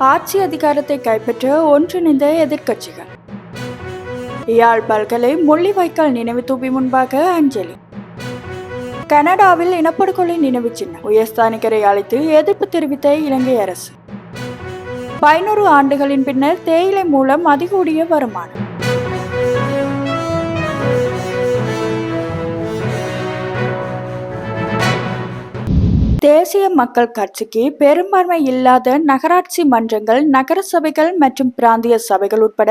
ஆட்சி அதிகாரத்தை கைப்பற்ற ஒன்றிணைந்த எதிர்க்கட்சிகள். யாழ் பல்கலை முள்ளிவாய்க்கால் நினைவு தூபி முன்பாக அஞ்சலி. கனடாவில் இனப்படுகொலை நினைவு சின்னம். உயர்ஸ்தானிகரை அழைத்து எதிர்ப்பு தெரிவித்த இலங்கை அரசு. பதினோரு ஆண்டுகளின் பின்னர் தேயிலை மூலம் அதிகூடிய வருமானம். தேசிய மக்கள் கட்சிக்கு பெரும்பான்மை இல்லாத நகராட்சி மன்றங்கள் நகர சபைகள் மற்றும் பிராந்திய சபைகள் உட்பட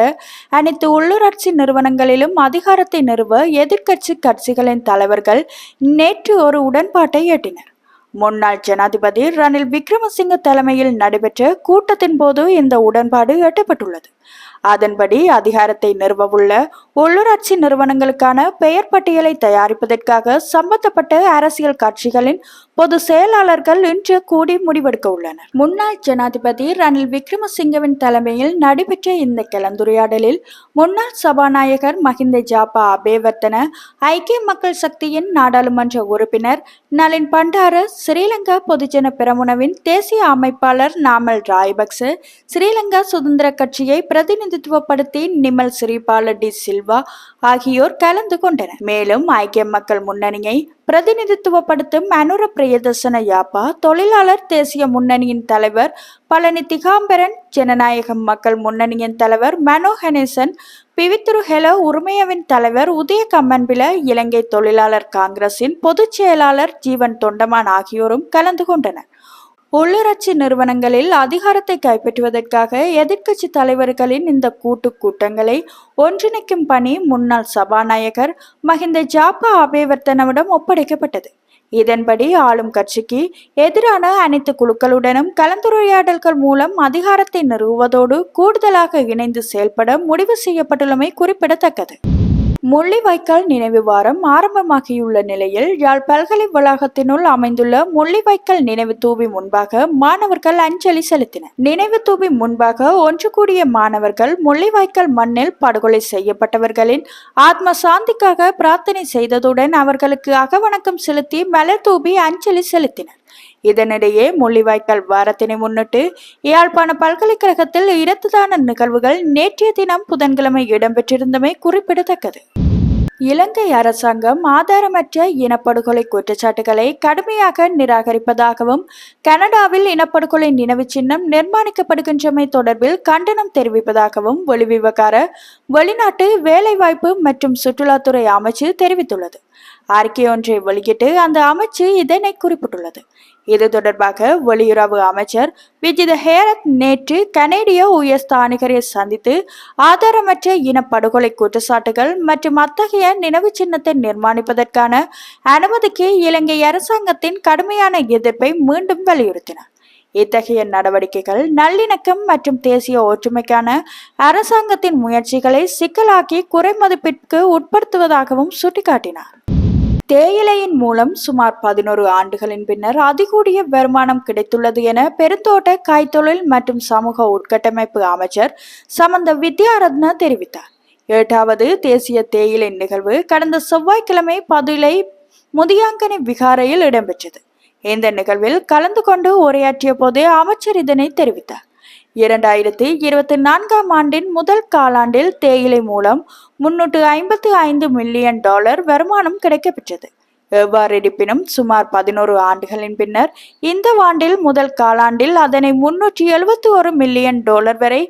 அனைத்து உள்ளூராட்சி நிறுவனங்களிலும் அதிகாரத்தை நிறுவ எதிர்க்கட்சி கட்சிகளின் தலைவர்கள் நேற்று ஒரு உடன்பாட்டை எட்டினர். முன்னாள் ஜனாதிபதி ரணில் விக்ரமசிங்க தலைமையில் நடைபெற்ற கூட்டத்தின் போது இந்த உடன்பாடு எட்டப்பட்டுள்ளது. அதன்படி அதிகாரத்தை நிறுவவுள்ள உள்ளூராட்சி நிறுவனங்களுக்கான பெயர் பட்டியலை தயாரிப்பதற்காக சம்பந்தப்பட்ட அரசியல் கட்சிகளின் பொது செயலாளர்கள் இன்று கூடி முடிவெடுக்க உள்ளனர். முன்னாள் ஜனாதிபதி ரணில் விக்ரமசிங்கவின் தலைமையில் நடைபெற்ற இந்த கலந்துரையாடலில் முன்னாள் சபாநாயகர் மஹிந்த ஜாபா அபேவர்த்தன ஐக்கிய மக்கள் சக்தியின் நாடாளுமன்ற உறுப்பினர் நளின் பண்டார ஸ்ரீலங்கா பொதுஜன பெரமுனவின் தேசிய அமைப்பாளர் நாமல் ராய்பக்ச ஸ்ரீலங்கா சுதந்திர கட்சியை பிரதிநிதி பிரதிநிதித்துவப்படுத்தி நிமல் சிறிபால டி சில்வா ஆகியோர் கலந்து கொண்டனர். மேலும் ஐக்கிய மக்கள் முன்னணியை பிரதிநிதித்துவப்படுத்தும் அனுர பிரியதர்சன யாப்பா தொழிலாளர் தேசிய முன்னணியின் தலைவர் பழனி திகாம்பரன் ஜனநாயக மக்கள் முன்னணியின் தலைவர் மனோ ஹெனேசன் பிவித்துரு ஹெலோ உரிமையவின் தலைவர் உதய கம்மன்பில இலங்கை தொழிலாளர் காங்கிரசின் பொதுச் செயலாளர் ஜீவன் தொண்டமான் ஆகியோரும் கலந்து கொண்டனர். உள்ளூராட்சி நிறுவனங்களில் அதிகாரத்தை கைப்பற்றுவதற்காக எதிர்க்கட்சி தலைவர்களின் இந்த கூட்டு கூட்டங்களை ஒன்றிணைக்கும் பணி முன்னாள் சபாநாயகர் மஹிந்த ஜாப்பா அபேவர்த்தனவிடம் ஒப்படைக்கப்பட்டது. இதன்படி ஆளும் கட்சிக்கு எதிரான அனைத்து குழுக்களுடனும் கலந்துரையாடல்கள் மூலம் அதிகாரத்தை நிறுவுவதோடு கூடுதலாக இணைந்து செயல்பட முடிவு செய்யப்பட்டுள்ளமை குறிப்பிடத்தக்கது. முள்ளிவாய்க்கால் நினைவு வாரம் ஆரம்பமாகியுள்ள நிலையில் யாழ் பல்கலை வளாகத்தினுள் அமைந்துள்ள முள்ளிவாய்க்கால் நினைவு தூவி முன்பாக மாணவர்கள் அஞ்சலி செலுத்தினர். நினைவு தூவி முன்பாக ஒன்று கூடிய மாணவர்கள் முள்ளிவாய்க்கால் மண்ணில் படுகொலை செய்யப்பட்டவர்களின் ஆத்ம சாந்திக்காக பிரார்த்தனை செய்ததுடன் அவர்களுக்கு அகவணக்கம் செலுத்தி மலர் தூவி அஞ்சலி செலுத்தினர். இதனிடையே முள்ளிவாய்க்கால் வாரத்தினை முன்னிட்டு யாழ்ப்பாண பல்கலைக்கழகத்தில் இரத்துதான நிகழ்வுகள் நேற்றைய தினம் புதன்கிழமை இடம்பெற்றிருந்தமை குறிப்பிடத்தக்கது. இலங்கை அரசாங்கம் ஆதாரமற்ற இனப்படுகொலை குற்றச்சாட்டுகளை கடுமையாக நிராகரிப்பதாகவும் கனடாவில் இனப்படுகொலை நினைவு சின்னம் நிர்மாணிக்கப்படுகின்றமை தொடர்பில் கண்டனம் தெரிவிப்பதாகவும் வெளிவிவகார வெளிநாட்டு வேலைவாய்ப்பு மற்றும் சுற்றுலாத்துறை அமைச்சு தெரிவித்துள்ளது. அறிக்கை ஒன்றை வெளியிட்டு அந்த அமைச்சு இதனை குறிப்பிட்டுள்ளது. இது தொடர்பாக வெளியுறவு அமைச்சர் விஜித ஹேரத் நேற்று கனேடிய உயர்ஸ்தானிகரை சந்தித்து ஆதாரமற்ற இனப்படுகொலை குற்றச்சாட்டுகள் மற்றும் அத்தகைய நினைவு சின்னத்தை நிர்மாணிப்பதற்கான அனுமதிக்கு இலங்கை அரசாங்கத்தின் கடுமையான எதிர்ப்பை மீண்டும் வலியுறுத்தினார் இத்தகைய நடவடிக்கைகள் நல்லிணக்கம் மற்றும் தேசிய ஒற்றுமைக்கான அரசாங்கத்தின் முயற்சிகளை சிக்கலாக்கி குறைமதிப்பிற்கு உட்படுத்துவதாகவும் சுட்டிக்காட்டினார். தேயிலையின் மூலம் சுமார் பதினோரு ஆண்டுகளின் பின்னர் அதிகூடிய வருமானம் கிடைத்துள்ளது என பெருந்தோட்ட கைத்தொழில் மற்றும் சமூக உட்கட்டமைப்பு அமைச்சர் சமந்த வித்யாரத்ன தெரிவித்தார். எட்டாவது தேசிய தேயிலை நிகழ்வு கடந்த செவ்வாய்க்கிழமை பதுளை முதியாங்கனி விகாரையில் இடம்பெற்றது. இந்த நிகழ்வில் கலந்து கொண்டு உரையாற்றிய போதே அமைச்சர் இதனை தெரிவித்தார். இரண்டாயிரத்தி இருபத்தி நான்காம் ஆண்டின் முதல் காலாண்டில் தேயிலை மூலம் முன்னூற்று ஐம்பத்தி ஐந்து மில்லியன் டாலர் வருமானம் கிடைக்கப்பெற்றது. எவ்வாறிருப்பினும் சுமார் பதினோரு ஆண்டுகளின் பின்னர் இந்த ஆண்டில் முதல் காலாண்டில் அதனை முன்னூற்றி எழுபத்தி ஒரு மில்லியன் டாலர் வரை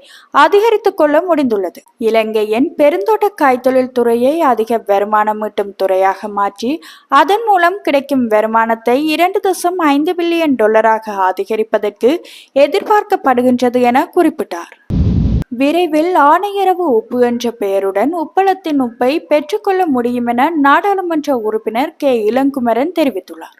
அதிகரித்து கொள்ள முடிந்துள்ளது. இலங்கையின் பெருந்தோட்ட காய்த்தொழில் துறையை அதிக வருமானம் ஈட்டும் துறையாக மாற்றி அதன் மூலம் கிடைக்கும் வருமானத்தை இரண்டு தசம் ஐந்து பில்லியன் டாலராக அதிகரிப்பதற்கு எதிர்பார்க்கப்படுகின்றது என குறிப்பிட்டார். விரைவில் ஆணையரவு உப்பு என்ற பெயருடன் உப்பளத்தின் உப்பை பெற்றுக்கொள்ள முடியும் என நாடாளுமன்ற உறுப்பினர் கே. இளங்குமரன் தெரிவித்துள்ளார்.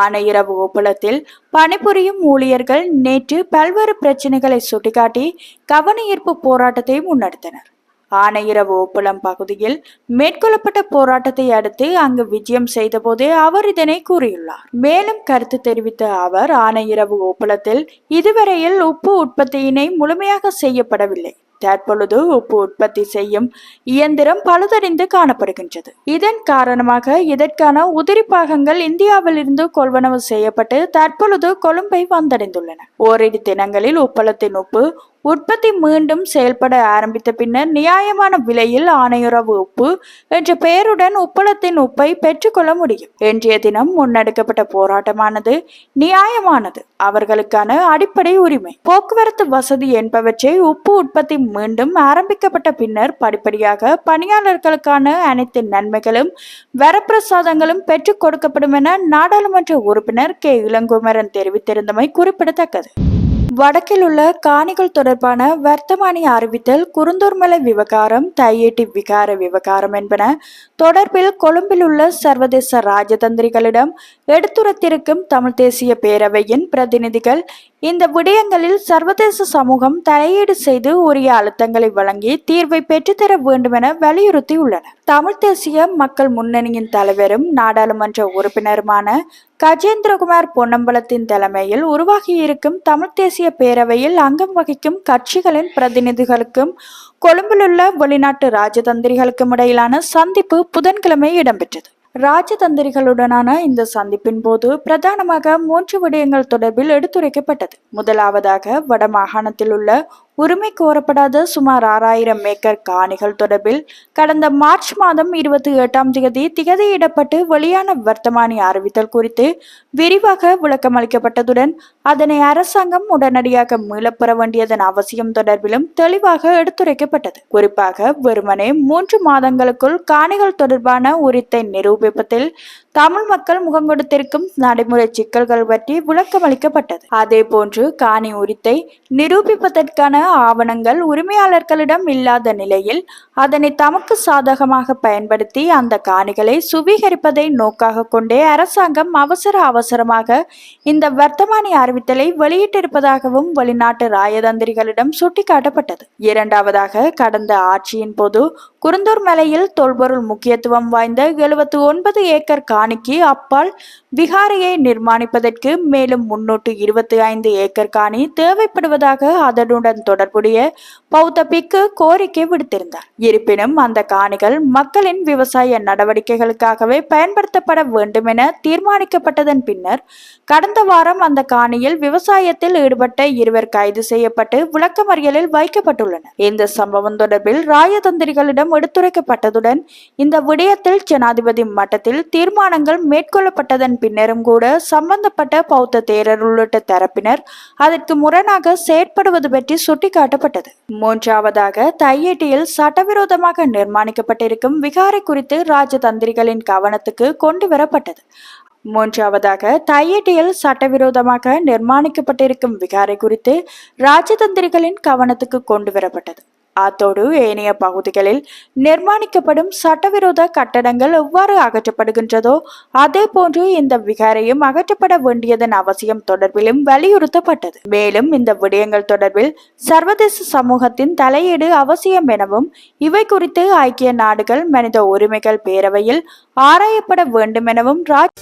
ஆணையரவு உப்பளத்தில் பணிபுரியும் ஊழியர்கள் நேற்று பல்வேறு பிரச்சனைகளை சுட்டிக்காட்டி கவனஈர்ப்பு போராட்டத்தை முன்னெடுத்தனர். ஆனையிரவு ஒப்பளம் பகுதியில் மேற்கொள்ளப்பட்ட போராட்டத்தை அடுத்து அங்கு விஜயம் செய்தபோதே அவர் இதனை கூறியுள்ளார். மேலும் கருத்து தெரிவித்த அவர் ஆனையிரவு ஒப்பளத்தில் இதுவரையில் உப்பு உற்பத்தியினை முழுமையாக செய்யப்படவில்லை. தற்பொழுது உப்பு உற்பத்தி செய்யும் இயந்திரம் பழுதடைந்து காணப்படுகின்றது. இதன் காரணமாக இதற்கான உதிரி பாகங்கள் இந்தியாவிலிருந்து கொள்வனவு செய்யப்பட்டு தற்பொழுது கொழும்பை வந்தடைந்துள்ளன. ஓரிரு தினங்களில் உப்பளத்தின் உப்பு உற்பத்தி மீண்டும் செயல்பட ஆரம்பித்த பின்னர் நியாயமான விலையில் ஆணையுறவு உப்பு என்ற பெயருடன் உப்பளத்தின் உப்பை பெற்றுக்கொள்ள முடியும். இன்றைய தினம் முன்னெடுக்கப்பட்ட போராட்டமானது நியாயமானது. அவர்களுக்கான அடிப்படை உரிமை. போக்குவரத்து வசதி என்பவற்றை உப்பு உற்பத்தி மீண்டும் ஆரம்பிக்கப்பட்ட பின்னர் படிப்படியாக பணியாளர்களுக்கான அனைத்து நன்மைகளும் வரப்பிரசாதங்களும் பெற்றுக் கொடுக்கப்படும் என நாடாளுமன்ற உறுப்பினர் கே. இளங்குமரன் தெரிவித்திருந்தமை குறிப்பிடத்தக்கது. வடக்கில் உள்ள காணிகள் தொடர்பான வர்த்தமானி அறிவித்தல் குருந்தூர்மலை விவகாரம் தையேட்டி விகார விவகாரம் என்பன தொடர்பில் கொழும்பில் உள்ள சர்வதேச ராஜதந்திரிகளிடம் எடுத்துரைத்திருக்கும் தமிழ் தேசிய பேரவையின் பிரதிநிதிகள் இந்த விடயங்களில் சர்வதேச சமூகம் தலையீடு செய்து உரிய அழுத்தங்களை வழங்கி தீர்வை பெற்றுத்தர வேண்டும் என வலியுறுத்தியுள்ளனர். தமிழ் தேசிய மக்கள் முன்னணியின் தலைவரும் நாடாளுமன்ற உறுப்பினருமான கஜேந்திரகுமார் பொன்னம்பலத்தின் தலைமையில் உருவாகியிருக்கும் தமிழ் தேசிய பேரவையில் அங்கம் வகிக்கும் கட்சிகளின் பிரதிநிதிகளுக்கும் கொழும்பிலுள்ள வெளிநாட்டு ராஜதந்திரிகளுக்கும் இடையிலான சந்திப்பு புதன்கிழமை இடம்பெற்றது. ராஜதந்திரிகளுடனான இந்த சந்திப்பின் போது பிரதானமாக மூன்று விடயங்கள் தொடர்பில் எடுத்துரைக்கப்பட்டது. முதலாவதாக வடமாகாணத்தில் உள்ள உரிமை கோரப்படாத சுமார் ஆறாயிரம் ஏக்கர் காணிகள் தொடர்பில் கடந்த மார்ச் மாதம் இருபத்தி எட்டாம் தேதி திகதியிடப்பட்டு வெளியான வர்த்தமானி அறிவித்தல் குறித்து விரிவாக விளக்கமளிக்கப்பட்டதுடன் அதனை அரசாங்கம் உடனடியாக மீளப்பெற வேண்டியதன் அவசியம் தொடர்பிலும் தெளிவாக எடுத்துரைக்கப்பட்டது. குறிப்பாக வெறுமனே மூன்று மாதங்களுக்குள் காணிகள் தொடர்பான உரித்தை நிரூபிப்பதில் தமிழ் மக்கள் முகம் கொடுத்திருக்கும் நடைமுறை சிக்கல்கள் பற்றி விளக்கமளிக்கப்பட்டது அதே போன்று காணி உரித்தை நிரூபிப்பதற்கான ஆவணங்கள் உரிமையாளர்களிடம் இல்லாத நிலையில் அதனை தமக்கு சாதகமாக பயன்படுத்தி அந்த காணிகளை சுவீகரிப்பதை நோக்காக கொண்டே அரசாங்கம் அவசர அவசரமாக இந்த வர்த்தமானி அறிவித்தலை வெளியிட்டிருப்பதாகவும் வெளிநாட்டு ராயதந்திரிகளிடம் சுட்டிக்காட்டப்பட்டது. இரண்டாவதாக கடந்த ஆட்சியின் போது குருந்தூர் மலையில் தொல்பொருள் முக்கியத்துவம் வாய்ந்த எழுபத்தி ஒன்பது ஏக்கர் காணி காணிக்கு அப்பால் விகாரையை நிர்மாணிப்பதற்கு மேலும் முன்னூற்று இருபத்தி ஐந்து ஏக்கர் காணி தேவைப்படுவதாக அதனுடன் தொடர்புடைய பௌத்த பிக்கு கோரிக்கை விடுத்திருந்தார். இருப்பினும் அந்த காணிகள் மக்களின் விவசாய நடவடிக்கைகளுக்காகவே பயன்படுத்தப்பட வேண்டும் என தீர்மானிக்கப்பட்டதன் பின்னர் கடந்த வாரம் அந்த காணியில் விவசாயத்தில் ஈடுபட்ட இருவர் கைது செய்யப்பட்டு விளக்கமறியலில் வைக்கப்பட்டுள்ளனர். இந்த சம்பவம் தொடர்பில் ராயதந்திரிகளிடம் எடுத்துரைக்கப்பட்டதுடன் இந்த விடயத்தில் ஜனாதிபதி மட்டத்தில் தீர்மானங்கள் மேற்கொள்ளப்பட்டதன் பின்னரும் கூட சம்பந்தப்பட்ட பௌத்த தேரர் உள்ளிட்ட தரப்பினர் அதற்கு முரணாக செயற்படுவது பற்றி சுட்டிக்காட்டப்பட்டது. மூன்றாவதாக தையேட்டியில் சட்டவிரோதமாக நிர்மாணிக்கப்பட்டிருக்கும் விகாரை குறித்து ராஜதந்திரிகளின் கவனத்துக்கு கொண்டு வரப்பட்டது. மூன்றாவதாக தையேட்டியில் சட்டவிரோதமாக நிர்மாணிக்கப்பட்டிருக்கும் விகாரை குறித்து ராஜதந்திரிகளின் கவனத்துக்கு கொண்டு வரப்பட்டது. அத்தோடு ஏனைய பகுதிகளில் நிர்மாணிக்கப்படும் சட்டவிரோத கட்டடங்கள் எவ்வாறு அகற்றப்படுகின்றதோ அதே போன்று இந்த விகாரையும் அகற்றப்பட வேண்டியதன் அவசியம் தொடர்பிலும் வலியுறுத்தப்பட்டது. மேலும் இந்த விடயங்கள் தொடர்பில் சர்வதேச சமூகத்தின் தலையீடு அவசியம் எனவும் இவை குறித்து ஐக்கிய நாடுகள் மனித உரிமைகள் பேரவையில் ஆராயப்பட வேண்டும் எனவும் ராஜ்